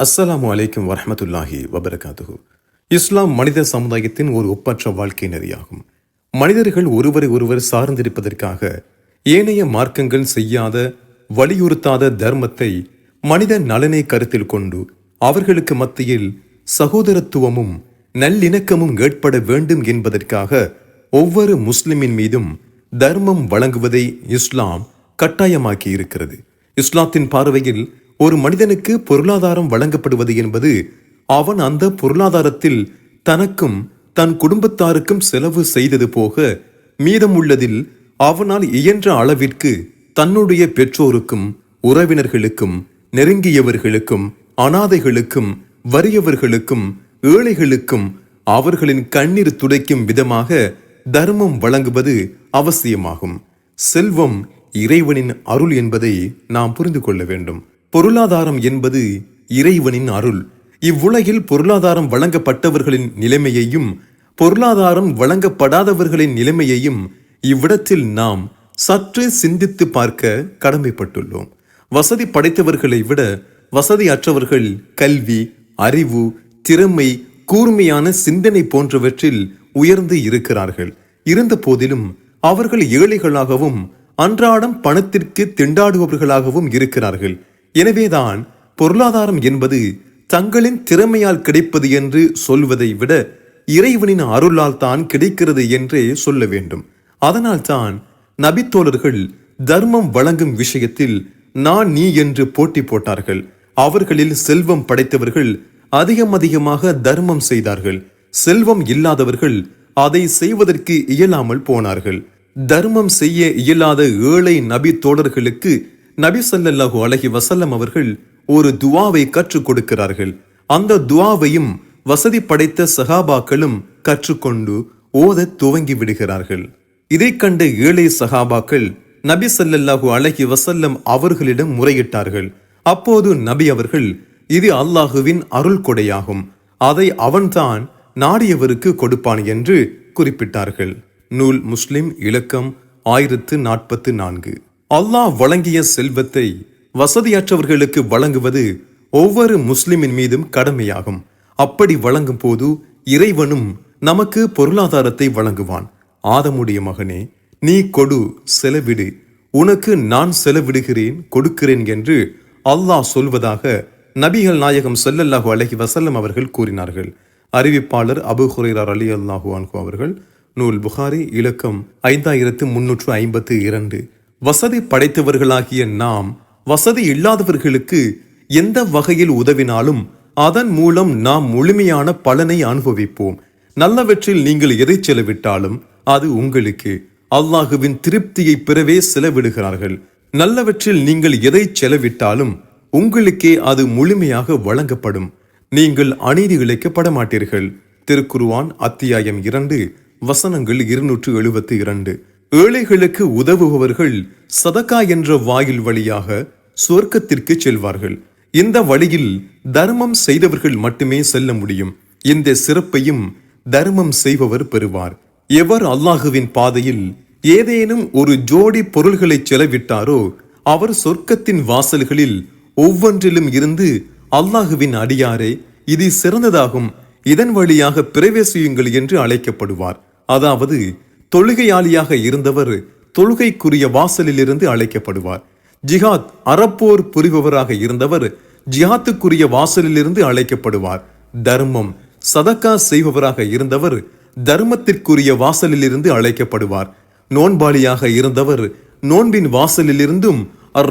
அஸ்ஸலாம் அலைக்கும் வரமத்துல்லாஹி வபரகாத்துஹு. இஸ்லாம் மனித சமுதாயத்தின் ஒரு ஒப்பற்ற வாழ்க்கை நெறியாகும். மனிதர்கள் ஒருவரை ஒருவர் சார்ந்திருப்பதற்காக ஏனைய மார்க்கங்கள் செய்யாத வலியுறுத்தாத தர்மத்தை மனித நலனை கருத்தில் கொண்டு அவர்களுக்கு மத்தியில் சகோதரத்துவமும் நல்லிணக்கமும் ஏற்பட வேண்டும் என்பதற்காக ஒவ்வொரு முஸ்லிமின் மீதும் தர்மம் வழங்குவதை இஸ்லாம் கட்டாயமாக்கி இருக்கிறது இஸ்லாத்தின் பார்வையில் ஒரு மனிதனுக்கு பொருளாதாரம் வழங்கப்படுவது என்பது அவன் அந்த பொருளாதாரத்தில் தனக்கும் தன் குடும்பத்தாருக்கும் செலவு செய்தது போக மீதம் உள்ளதில் அவனால் இயன்ற அளவிற்கு தன்னுடைய பெற்றோருக்கும் உறவினர்களுக்கும் நெருங்கியவர்களுக்கும் அனாதைகளுக்கும் வறியவர்களுக்கும் ஏழைகளுக்கும் அவர்களின் கண்ணீர் துடைக்கும் விதமாக தர்மம் வழங்குவது அவசியமாகும். செல்வம் இறைவனின் அருள் என்பதை நாம் புரிந்து கொள்ள வேண்டும். பொருளாதாரம் என்பது இறைவனின் அருள். இவ்வுலகில் பொருளாதாரம் வழங்கப்பட்டவர்களின் நிலைமையையும் பொருளாதாரம் வழங்கப்படாதவர்களின் நிலைமையையும் இவ்விடத்தில் நாம் சற்று சிந்தித்து பார்க்க கடமைப்பட்டுள்ளோம். வசதி படைத்தவர்களை விட வசதி அற்றவர்கள் கல்வி அறிவு திறமை கூர்மையான சிந்தனை போன்றவற்றில் உயர்ந்து இருக்கிறார்கள். இருந்த போதிலும் அவர்கள் ஏழைகளாகவும் அன்றாடம் பணத்திற்கு திண்டாடுபவர்களாகவும் இருக்கிறார்கள். எனவேதான் பொருளாதாரம் என்பது தங்களின் திறமையால் கிடைப்பது என்று சொல்வதை விட இறைவனின் அருளால் தான் கிடைக்கிறது என்றே சொல்ல வேண்டும். அதனால்தான் நபித்தோழர்கள் தர்மம் வழங்கும் விஷயத்தில் நான் நீ என்று போட்டி போட்டார்கள். அவர்களில் செல்வம் படைத்தவர்கள் அதிகம் அதிகமாக தர்மம் செய்தார்கள். செல்வம் இல்லாதவர்கள் அதை செய்வதற்கு இயலாமல் போனார்கள். தர்மம் செய்ய இயலாத ஏழை நபி தோழர்களுக்கு நபி சல்லல்லாஹு அலஹி வசல்லம் அவர்கள் ஒரு துவாவை கற்றுக் கொடுக்கிறார்கள். அந்த துவாவையும் வசதி படைத்த சகாபாக்களும் கற்றுக்கொண்டு ஓதத் துவங்கி விடுகிறார்கள். இதைக் கண்ட ஏழை சகாபாக்கள் நபி சல்லல்லாஹு அலஹி வசல்லம் அவர்களிடம் முறையிட்டார்கள். அப்போது நபி அவர்கள் இது அல்லாஹுவின் அருள் கொடையாகும். அதை அவன்தான் நாடியவருக்கு கொடுப்பான் என்று குறிப்பிட்டார்கள். நூல் முஸ்லிம் இலக்கம் ஆயிரத்து நாற்பத்து நான்கு. அல்லாஹ் வழங்கிய செல்வத்தை வசதியற்றவர்களுக்கு வழங்குவது ஒவ்வொரு முஸ்லிமின் மீதும் கடமையாகும். அப்படி வழங்கும் போது இறைவனும் நமக்கு பொருளாதாரத்தை வழங்குவான். ஆதமுடைய மகனே நீ கொடு செலவிடு. உனக்கு நான் செலவிடுகிறேன் கொடுக்கிறேன் என்று அல்லாஹ் சொல்வதாக நபிகள் நாயகம் செல்லல்லாஹு அலஹி வசல்லம் அவர்கள் கூறினார்கள். அறிவிப்பாளர் அபு ஹுரைரார் அலி அல்லாஹு அன்ஹு அவர்கள் நூல் புகாரி இலக்கம் ஐந்தாயிரத்து முன்னூற்று ஐம்பத்து இரண்டு. வசதி படைத்தவர்களாகிய நாம் வசதி இல்லாதவர்களுக்கு எந்த வகையில் உதவினாலும் அதன் மூலம் நாம் முழுமையான பலனை அனுபவிப்போம். நல்லவற்றில் நீங்கள் எதை செலவிட்டாலும் அது உங்களுக்கு அல்லாஹுவின் திருப்தியை பெறவே செலவிடுகிறார்கள். நல்லவற்றில் நீங்கள் எதை செலவிட்டாலும் உங்களுக்கே அது முழுமையாக வழங்கப்படும். நீங்கள் அநீதி இழைக்கப்பட மாட்டீர்கள் திருக்குருவான் அத்தியாயம் இரண்டு வசனங்கள் இருநூற்று எழுபத்தி இரண்டு. ஏழைகளுக்கு உதவுபவர்கள் சதக்கா என்ற வாயில் வழியாக சொர்க்கத்திற்கு செல்வார்கள். இந்த வழியில் தர்மம் செய்தவர்கள் மட்டுமே செல்ல முடியும். இந்த சிறப்பையும் தர்மம் செய்பவர் பெறுவார். எவர் அல்லாஹுவின் பாதையில் ஏதேனும் ஒரு ஜோடி பொருள்களை செலவிட்டாரோ அவர் சொர்க்கத்தின் வாசல்களில் ஒவ்வொன்றிலும் இருந்து அல்லாஹுவின் அடியாரே இது சிறந்ததாகும் இதன் வழியாக பிரவேசியுங்கள் என்று அழைக்கப்படுவார். அதாவது தொழுகையாளியாக இருந்தவர் தொழுகைக்குரிய வாசலிலிருந்து அழைக்கப்படுவார். ஜிஹாத் அறப்போர் புரிபவராக இருந்தவர் ஜிஹாத்துக்குரிய வாசலிலிருந்து அழைக்கப்படுவார். தர்மம் சதக்கா செய்பவராக இருந்தவர் தர்மத்திற்குரிய வாசலிலிருந்து அழைக்கப்படுவார். நோன்பாளியாக இருந்தவர் நோன்பின் வாசலிலிருந்தும்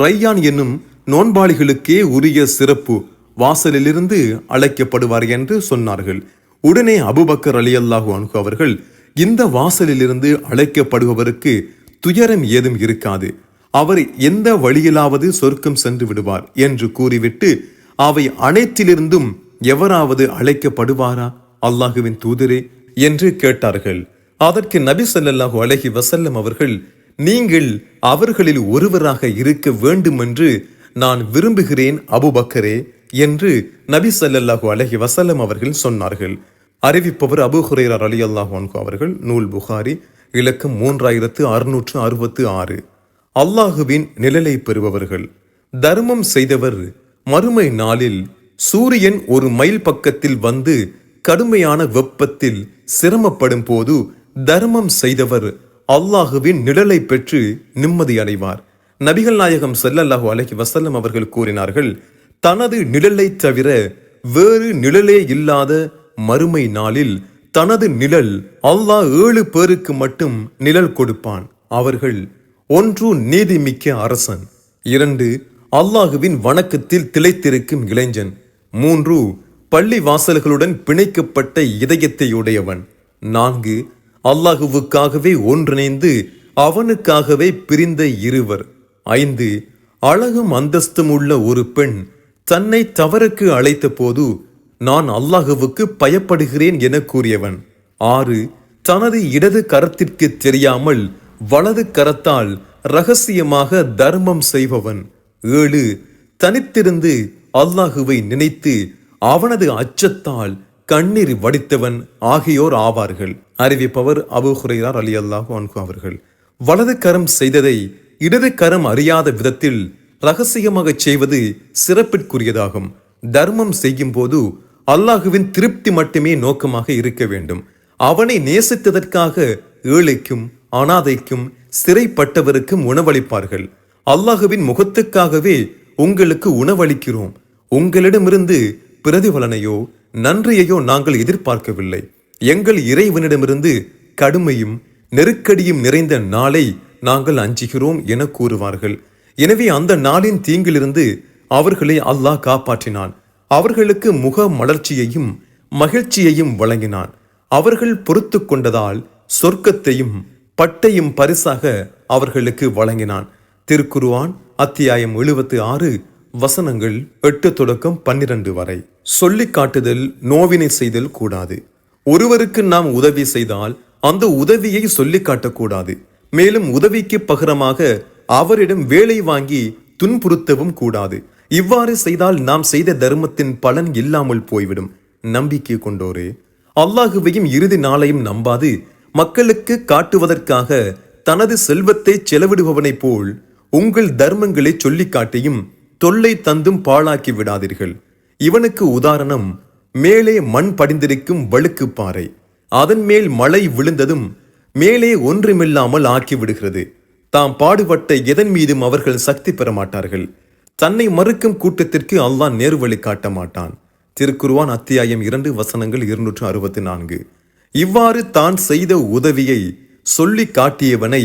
ரையான் என்னும் நோன்பாளிகளுக்கே உரிய சிறப்பு வாசலிலிருந்து அழைக்கப்படுவார் என்று சொன்னார்கள். உடனே அபுபக்கர் அலி அல்லாஹு அன்ஹு அவர்கள் இந்த வாசலிலிருந்து அழைக்கப்படுபவருக்கு துயரம் ஏதும் இருக்காது. அவர் எந்த வழியிலாவது சொர்க்கம் சென்று விடுவார் என்று கூறிவிட்டு அவை அனைத்திலிருந்தும் எவராவது அழைக்கப்படுவாரா? அல்லாஹுவின் தூதரே என்று கேட்டார்கள். அதற்கு நபி சல்லாஹு அலஹி வசல்லம் அவர்கள் நீங்கள் அவர்களில் ஒருவராக இருக்க வேண்டும் என்று நான் விரும்புகிறேன் அபுபக்கரே என்று நபி சல்லல்லாஹு அலஹி வசல்லம் அவர்கள் சொன்னார்கள். அறிவிப்பவர் அபு ஹுரைரா அலி அல்லாஹான்கு அவர்கள் நூல் புகாரி இலக்கம் மூன்றாயிரத்து அறுநூற்று அறுபத்து ஆறு. அல்லாஹுவின் நிழலை பெறுபவர்கள். தர்மம் செய்தவர் மறுமை நாளில் சூரியன் ஒரு மைல் பக்கத்தில் வந்து கடுமையான வெப்பத்தில் சிரமப்படும் போது தர்மம் செய்தவர் அல்லாஹுவின் நிழலை பெற்று நிம்மதி அடைவார். நபிகள் நாயகம் செல்லல்லாஹு அலஹி வசல்லம் அவர்கள் கூறினார்கள் தனது நிழலைத் தவிர வேறு நிழலே இல்லாத மறுமை நாளில் தனது நிழல் அல்லாஹ் ஏழு பேருக்கு மட்டும் நிழல் கொடுப்பான். அவர்கள் ஒன்று நீதிமிக்க அரசன் இரண்டு அல்லாஹுவின் வணக்கத்தில் திளைத்திருக்கும் இளைஞன் மூன்று பள்ளி வாசல்களுடன் பிணைக்கப்பட்ட இதயத்தையுடையவன் நான்கு அல்லாஹுவுக்காகவே ஒன்றிணைந்து அவனுக்காகவே பிரிந்த இருவர் ஐந்து அழகும் அந்தஸ்தும் உள்ள ஒரு பெண் தன்னை தவறுக்கு அழைத்த போது நான் அல்லாஹுவுக்கு பயப்படுகிறேன் என கூறியவன். ஆறு தனது இடது கரத்திற்கு தெரியாமல் வலது கரத்தால் ரகசியமாக தர்மம் செய்பவன். ஏழு தனித்திருந்து அல்லாஹுவை நினைத்து அவனது அச்சத்தால் கண்ணீர் வடித்தவன் ஆகியோர் ஆவார்கள். அறிவிப்பவர் அபு ஹுரைரார் அலி அல்லாஹு அன்கு அவர்கள். வலது கரம் செய்ததை இடது கரம் அறியாத விதத்தில் ரகசியமாகச் செய்வது சிறப்பிற்குரியதாகும். தர்மம் செய்யும் போது அல்லாஹுவின் திருப்தி மட்டுமே நோக்கமாக இருக்க வேண்டும். அவனை நேசித்ததற்காக ஏழைக்கும் அனாதைக்கும் சிறைப்பட்டவருக்கும் உணவளிப்பார்கள். அல்லாஹுவின் முகத்துக்காகவே உங்களுக்கு உணவளிக்கிறோம். உங்களிடமிருந்து பிரதிபலனையோ நன்றியையோ நாங்கள் எதிர்பார்க்கவில்லை. எங்கள் இறைவனிடமிருந்து கடுமையும் நெருக்கடியும் நிறைந்த நாளை நாங்கள் அஞ்சுகிறோம் என கூறுவார்கள். எனவே அந்த நாளின் தீங்கிலிருந்து அவர்களை அல்லாஹ் காப்பாற்றினான். அவர்களுக்கு முக மலர்ச்சியையும் மகிழ்ச்சியையும் வழங்கினான். அவர்கள் பொறுத்து கொண்டதால் சொர்க்கத்தையும் பட்டையும் பரிசாக அவர்களுக்கு வழங்கினான். திருக்குருவான் அத்தியாயம் எழுபத்து ஆறு வசனங்கள் எட்டு தொடக்கம் பன்னிரண்டு வரை. சொல்லிக் காட்டுதல் நோவினை செய்தல் கூடாது. ஒருவருக்கு நாம் உதவி செய்தால் அந்த உதவியை சொல்லிக் காட்டக்கூடாது. மேலும் உதவிக்கு பகரமாக அவரிடம் வேலை வாங்கி துன்புறுத்தவும் கூடாது. இவ்வாறு செய்தால் நாம் செய்த தர்மத்தின் பலன் இல்லாமல் போய்விடும். நம்பிக்கை கொண்டோரே அல்லாஹுவையும் இறுதி நாளையும் நம்பாது. மக்களுக்கு காட்டுவதற்காக தனது செல்வத்தை செலவிடுபவனைப் போல் உங்கள் தர்மங்களை சொல்லிக் காட்டியும் தொல்லை தந்தும் பாழாக்கி விடாதீர்கள். இவனுக்கு உதாரணம் மேலே மண் படிந்திருக்கும் வழுக்கு பாறை. அதன் மேல் மழை விழுந்ததும் மேலே ஒன்றுமில்லாமல் ஆக்கிவிடுகிறது தாம் பாடுபட்ட எதன் மீதும் அவர்கள் சக்தி பெற மாட்டார்கள் தன்னை மறுக்கும் கூட்டத்திற்கு அல்லாஹ் நேர்வழி காட்ட மாட்டான் திருக்குருவான் அத்தியாயம் இரண்டு வசனங்கள் இருநூற்று அறுபத்தி நான்கு. இவ்வாறு தான் செய்த உதவியை சொல்லி காட்டியவனை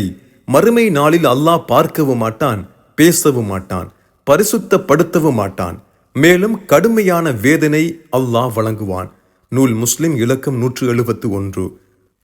மறுமை நாளில் அல்லாஹ் பார்க்கவும் மாட்டான் பேசவும் மாட்டான் பரிசுத்தப்படுத்தவும் மாட்டான். மேலும் கடுமையான வேதனை அல்லாஹ் வழங்குவான். நூல் முஸ்லிம் இலக்கம் நூற்று எழுபத்து ஒன்று.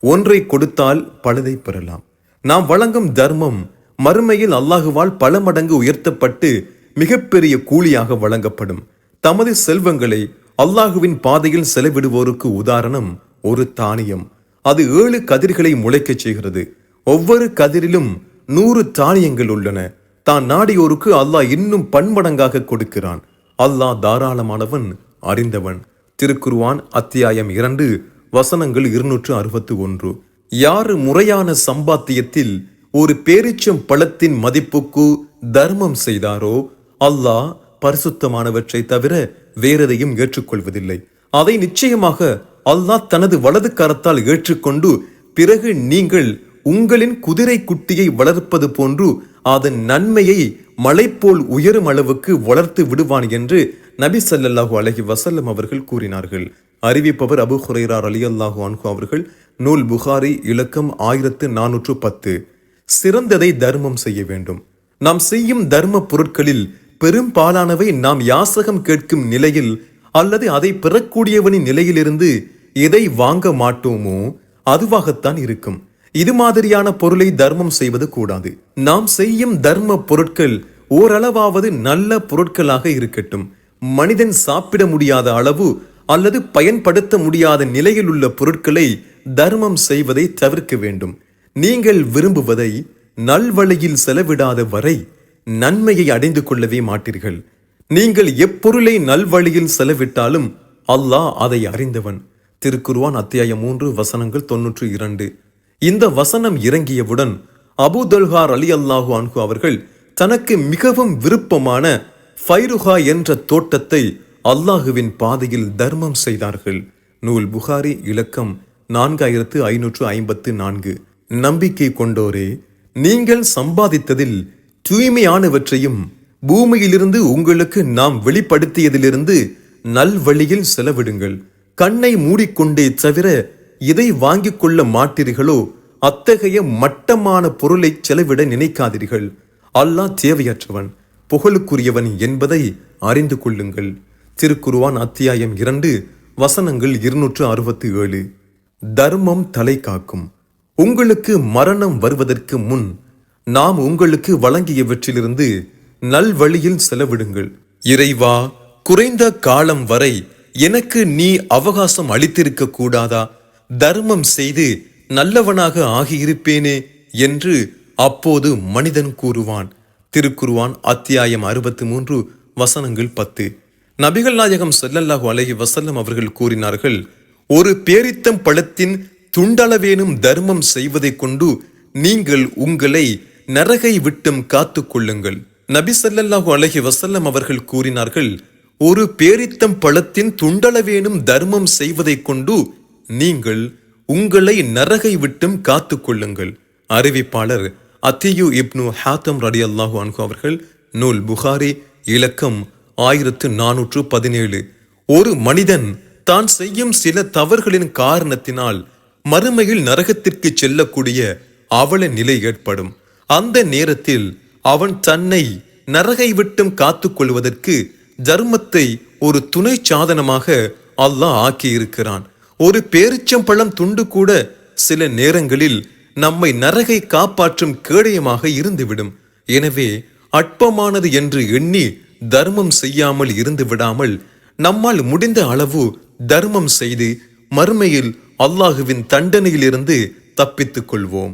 ஒன்றை கொடுத்தால் பலதை பெறலாம். நாம் வழங்கும் தர்மம் மறுமையில் அல்லாஹுவால் பல மடங்கு உயர்த்தப்பட்டு மிகப்பெரிய கூலியாக வழங்கப்படும். தமது செல்வங்களை அல்லாஹுவின் பாதையில் செலவிடுவோருக்கு உதாரணம் ஒரு தானியம். அது ஏழு கதிர்களை முளைக்கச் செய்கிறது. ஒவ்வொரு கதிரிலும் நூறு தானியங்கள் உள்ளன. தான் நாடியோருக்கு அல்லாஹ் இன்னும் பன்மடங்காக கொடுக்கிறான். அல்லாஹ் தாராளமானவன் அறிந்தவன். திருக்குருவான் அத்தியாயம் இரண்டு வசனங்கள் இருநூற்று அறுபத்து ஒன்று. யார் முறையான சம்பாத்தியத்தில் ஒரு பேரிச்சம் பழத்தின் மதிப்புக்கு தர்மம் செய்தாரோ? அல்லாஹ் பரிசுத்தமானவற்றை தவிர வேறெதையும் ஏற்றுக்கொள்வதில்லை. அதை நிச்சயமாக அல்லாஹ் தனது வலது கரத்தால் ஏற்றுக்கொண்டு பிறகு நீங்கள் உங்களின் குதிரை குட்டியை வளர்ப்பது போன்று அதன் நன்மையை மலை போல் உயரும் அளவுக்கு வளர்த்து விடுவான் என்று நபி ஸல்லல்லாஹு அலஹி வசல்லம் அவர்கள் கூறினார்கள். அறிவிப்பவர் அபு ஹுரைரார் அலி அல்லாஹு அன்ஹு அவர்கள். நூல் புகாரி இலக்கம் ஆயிரத்து நானூற்று பத்து. சிறந்ததை தர்மம் செய்ய வேண்டும். நாம் செய்யும் தர்ம பொருட்களில் பெரும்பாலானவை நாம் யாசகம் கேட்கும் நிலையில் அல்லது அதை பெறக்கூடியவனின் நிலையிலிருந்து எதை வாங்க மாட்டோமோ அதுவாகத்தான் இருக்கும். இது மாதிரியான பொருளை தர்மம் செய்வது கூடாது. நாம் செய்யும் தர்ம பொருட்கள் ஓரளவாவது நல்ல பொருட்களாக இருக்கட்டும். மனிதன் சாப்பிட முடியாத அளவு அல்லது பயன்படுத்த முடியாத நிலையில் உள்ள பொருட்களை தர்மம் செய்வதை தவிர்க்க வேண்டும். நீங்கள் விரும்புவதை நல்வழியில் செலவிடாத வரை நன்மையை அடைந்து கொள்ளவே மாட்டீர்கள். நீங்கள் எப்பொருளை நல்வழியில் செலவிட்டாலும் அல்லாஹ் அதை அறிந்தவன். திருக்குருவான் அத்தியாயம் மூன்று வசனங்கள் தொன்னூற்று இரண்டு. இந்த வசனம் இறங்கியவுடன் அபுதல்ஹார் அலி அல்லாஹு அன்ஹு அவர்கள் தனக்கு மிகவும் விருப்பமான ஃபைருஹா என்ற தோட்டத்தை அல்லாஹுவின் பாதையில் தர்மம் செய்தார்கள். நூல் புகாரி இலக்கம் நான்காயிரத்து ஐநூற்று ஐம்பத்து நான்கு. நம்பிக்கை கொண்டோரே நீங்கள் சம்பாதித்ததில் தூய்மையானவற்றையும் பூமியிலிருந்து உங்களுக்கு நாம் வெளிப்படுத்தியதிலிருந்து நல்வழியில் செலவிடுங்கள். கண்ணை மூடிக்கொண்டே தவிர இதை வாங்கிக் கொள்ள மாட்டீர்களோ அத்தகைய மட்டமான பொருளை செலவிட நினைக்காதீர்கள். அல்லாஹ் தேவையற்றவன் புகழுக்குரியவன் என்பதை அறிந்து கொள்ளுங்கள். திருக்குருவான் அத்தியாயம் இரண்டு வசனங்கள் இருநூற்று அறுபத்தி ஏழு. தர்மம் தலை காக்கும். உங்களுக்கு மரணம் வருவதற்கு முன் நாம் உங்களுக்கு வழங்கியவற்றிலிருந்து நல்வழியில் செலவிடுங்கள். இறைவா குறைந்த காலம் வரை எனக்கு நீ அவகாசம் அளித்திருக்க கூடாதா? தர்மம் செய்து நல்லவனாக ஆகியிருப்பேனே என்று அப்போது மனிதன் கூறுவான். திருக்குருவான் அத்தியாயம் அறுபத்தி மூன்று வசனங்கள் பத்து. நபிகள் நாயகம் செல்லல்லாஹு அலஹி வசல்லம் அவர்கள் கூறினார்கள் ஒரு பேரித்தம் பழத்தின் துண்டளவேனும் தர்மம் செய்வதைக் கொண்டு நீங்கள் உங்களை நரகை விட்டும் காத்து கொள்ளுங்கள். நபி சல்லல்லாஹு அலஹி வசல்லம் அவர்கள் கூறினார்கள் ஒரு பேரித்தம் பழத்தின் துண்டளவேனும் தர்மம் செய்வதைக் கொண்டு நீங்கள் உங்களை நரகை விட்டும் காத்து கொள்ளுங்கள். அறிவிப்பாளர் அத்தியு இப்னு ஹாத்தம் ரடி அல்லாஹு அன்ஹு அவர்கள் நூல் புகாரி இலக்கம் ஆயிரத்து நானூற்று பதினேழு. ஒரு மனிதன் தான் செய்யும் சில தவறுகளின் காரணத்தினால் மறுமையில் நரகத்திற்கு செல்லக்கூடிய அவல நிலை ஏற்படும். அந்த நேரத்தில் அவன் தன்னை நரகை விட்டும் காத்துக்கொள்வதற்கு தர்மத்தை ஒரு துணை சாதனமாக அல்லாஹ் ஆக்கியிருக்கிறான். ஒரு பேரிச்சம்பழம் துண்டு கூட சில நேரங்களில் நம்மை நரகை காப்பாற்றும் கேடயமாக இருந்துவிடும். எனவே அற்பமானது என்று எண்ணி தர்மம் செய்யாமல் இருந்து விடாமல் நம்மால் முடிந்த அளவு தர்மம் செய்து மறுமையில் அல்லாஹுவின் தண்டனையிலிருந்து தப்பித்துக் கொள்வோம்